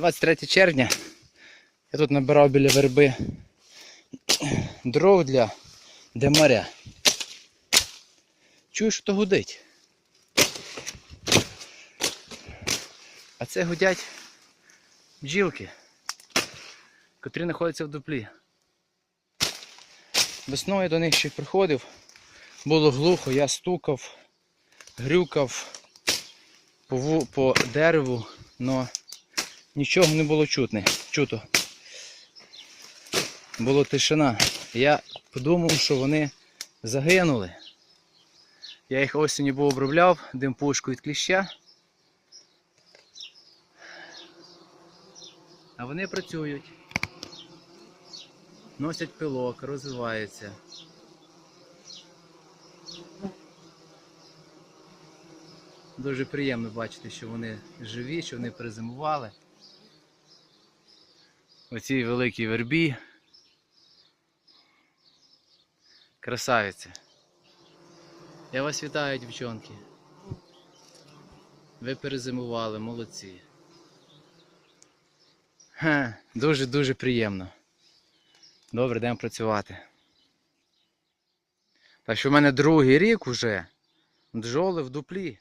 23 червня. Я тут набирав біля верби дров для демаря. Чую, що то гудить. А це гудять бджілки, котрі знаходяться в дуплі. Весною до них ще приходив, було глухо, я стукав, грюкав по, по дереву, але нічого не було чутне, чуто. Була тишина. Я подумав, що вони загинули. Я їх осінню був обробляв, димпушку від кліща. А вони працюють. Носять пилок, розвиваються. Дуже приємно бачити, що вони живі, що вони перезимували. Оцій великій вербі. Красавиці. Я вас вітаю, дівчонки. Ви перезимували, молодці. Дуже-дуже приємно. Добре, йдемо працювати. Так що в мене другий рік уже бджоли в дуплі.